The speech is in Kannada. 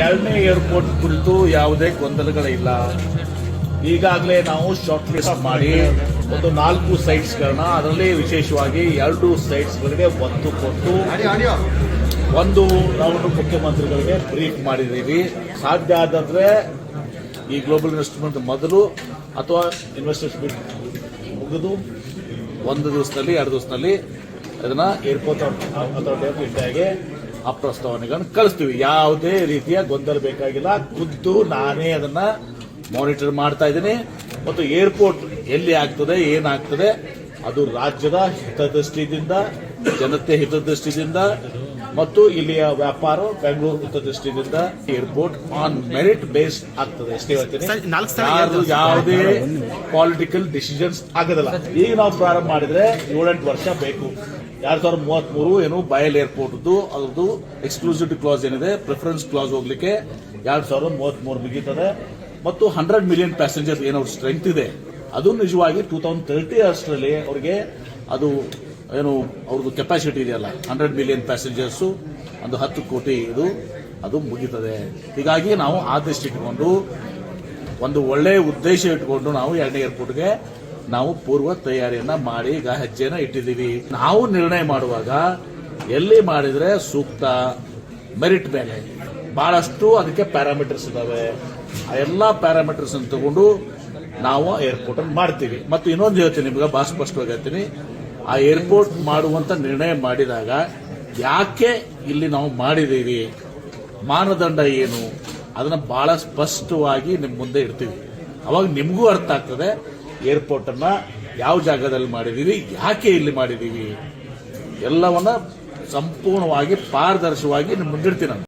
ಎರಡನೇ ಏರ್ಪೋರ್ಟ್ ಕುರಿತು ಯಾವುದೇ ಗೊಂದಲಗಳಿಲ್ಲ. ಈಗಾಗಲೇ ನಾವು ಶಾರ್ಟ್ ಲಿಸ್ಟ್ ಮಾಡಿ ಒಂದು ನಾಲ್ಕು ಸೈಟ್ಸ್ಗಳನ್ನ ಅದರಲ್ಲಿ ವಿಶೇಷವಾಗಿ ಎರಡು ಸೈಟ್ಸ್ಗಳಿಗೆ ಒತ್ತು ಕೊಟ್ಟು, ಒಂದು ನಾವು ಮುಖ್ಯಮಂತ್ರಿಗಳಿಗೆ ಬ್ರೀಫ್ ಮಾಡಿದ್ದೀವಿ. ಸಾಧ್ಯ ಆದಂದ್ರೆ ಈ ಗ್ಲೋಬಲ್ ಇನ್ವೆಸ್ಟ್ಮೆಂಟ್ ಮೊದಲು ಅಥವಾ ಇನ್ವೆಸ್ಟರ್ಸ್ ಮೀಟ್ ಮುಗಿದು ಒಂದು ದಿವಸದಲ್ಲಿ, ಎರಡು ದಿವಸದಲ್ಲಿ ಅದನ್ನ ಏರ್ಪೋರ್ಟ್ ಆಫ್ ಇಂಡಿಯಾಗೆ ಆ ಪ್ರಸ್ತಾವನೆಗಳನ್ನು ಕಳಿಸ್ತೀವಿ ಯಾವುದೇ ರೀತಿಯ ಗೊಂದಲ ಬೇಕಾಗಿಲ್ಲ. ಖುದ್ದು ನಾನೇ ಅದನ್ನ ಮಾನಿಟರ್ ಮಾಡ್ತಾ ಇದ್ದೀನಿ. ಮತ್ತು ಏರ್ಪೋರ್ಟ್ ಎಲ್ಲಿ ಆಗ್ತದೆ, ಏನಾಗ್ತದೆ, ಅದು ರಾಜ್ಯದ ಹಿತದೃಷ್ಟಿಯಿಂದ ಜನತೆ ಹಿತದೃಷ್ಟಿಯಿಂದ ಮತ್ತು ಇಲ್ಲಿಯ ವ್ಯಾಪಾರ ಬೆಂಗಳೂರು ಹಿತದೃಷ್ಟಿಯಿಂದ ಏರ್ಪೋರ್ಟ್ ಆನ್ ಮೆರಿಟ್ ಬೇಸ್ಡ್ ಆಗ್ತದೆ. ಎಷ್ಟೇ ಹೇಳ್ತೀನಿ. ಯಾವುದೇ ಪಾಲಿಟಿಕಲ್ ಡಿಸಿಷನ್ಸ್ ಆಗೋದಿಲ್ಲ. ಈಗ ನಾವು ಪ್ರಾರಂಭ ಮಾಡಿದ್ರೆ ಏಳೆಂಟು ವರ್ಷ ಬೇಕು. ಎರಡ್ ಸಾವಿರದ ಮೂವತ್ತ್ ಮೂರು ಏನು ಬಯಲ್ ಏರ್ಪೋರ್ಟ್ ಅದ್ರದ್ದು ಎಕ್ಸ್ಕ್ಲೂಸಿವಿಟಿ ಕ್ಲಾಸ್ ಏನಿದೆ ಪ್ರಿಫರೆನ್ಸ್ ಕ್ಲಾಸ್ ಹೋಗ್ಲಿಕ್ಕೆ ಎರಡ್ ಸಾವಿರದ ಮೂವತ್ತ್ ಮೂರು ಮುಗೀತದೆ. ಮತ್ತು ಹಂಡ್ರೆಡ್ ಮಿಲಿಯನ್ ಪ್ಯಾಸೆಂಜರ್ ಏನೋ ಸ್ಟ್ರೆಂತ್ ಇದೆ. ಅದು ನಿಜವಾಗಿ ಟೂ ತೌಸಂಡ್ ತರ್ಟಿ ಅಷ್ಟರಲ್ಲಿ ಅವರಿಗೆ ಅದು ಏನು, ಅವ್ರದ್ದು ಕೆಪಾಸಿಟಿ ಇದೆಯಲ್ಲ ಹಂಡ್ರೆಡ್ ಮಿಲಿಯನ್ ಪ್ಯಾಸೆಂಜರ್ಸು ಒಂದು ಹತ್ತು ಕೋಟಿ ಇದು, ಅದು ಮುಗೀತದೆ. ಹೀಗಾಗಿ ನಾವು ಆದಷ್ಟು ದೃಷ್ಟಿ ಇಟ್ಕೊಂಡು, ಒಂದು ಒಳ್ಳೆಯ ಉದ್ದೇಶ ಇಟ್ಕೊಂಡು ನಾವು ಎರಡನೇ ಏರ್ಪೋರ್ಟ್ಗೆ ನಾವು ಪೂರ್ವ ತಯಾರಿಯನ್ನ ಮಾಡಿ, ಈಗ ಹೆಜ್ಜೆನ ಇಟ್ಟಿದ್ದೀವಿ. ನಾವು ನಿರ್ಣಯ ಮಾಡುವಾಗ ಎಲ್ಲಿ ಮಾಡಿದ್ರೆ ಸೂಕ್ತ ಮೆರಿಟ್ ಮೇಲೆ. ಬಹಳಷ್ಟು ಅದಕ್ಕೆ ಪ್ಯಾರಾಮೀಟರ್ಸ್ ಇದಾವೆ. ಆ ಎಲ್ಲ ಪ್ಯಾರಾಮೀಟರ್ಸ್ ತಗೊಂಡು ನಾವು ಏರ್ಪೋರ್ಟ್ ಮಾಡ್ತೀವಿ. ಮತ್ತು ಇನ್ನೊಂದು ಹೇಳ್ತೀನಿ ನಿಮ್ಗೆ ಬಹಳ ಸ್ಪಷ್ಟವಾಗಿ ಹೇಳ್ತೀನಿ. ಆ ಏರ್ಪೋರ್ಟ್ ಮಾಡುವಂತ ನಿರ್ಣಯ ಮಾಡಿದಾಗ ಯಾಕೆ ಇಲ್ಲಿ ನಾವು ಮಾಡಿದ್ದೀವಿ ಮಾನದಂಡ ಏನು? ಅದನ್ನ ಬಹಳ ಸ್ಪಷ್ಟವಾಗಿ ನಿಮ್ಮ ಮುಂದೆ ಇಡ್ತೀವಿ. ಅವಾಗ ನಿಮಗೂ ಅರ್ಥ ಆಗ್ತದೆ ಏರ್ಪೋರ್ಟ್ ಅನ್ನ ಯಾವ ಜಾಗದಲ್ಲಿ ಮಾಡಿದೀವಿ ಯಾಕೆ ಇಲ್ಲಿ ಮಾಡಿದೀವಿ ಎಲ್ಲವನ್ನ ಸಂಪೂರ್ಣವಾಗಿ ಪಾರದರ್ಶವಾಗಿ ನಿಮ್ಮ ಮುಂದಿಡ್ತೀನಿ ನಾನು.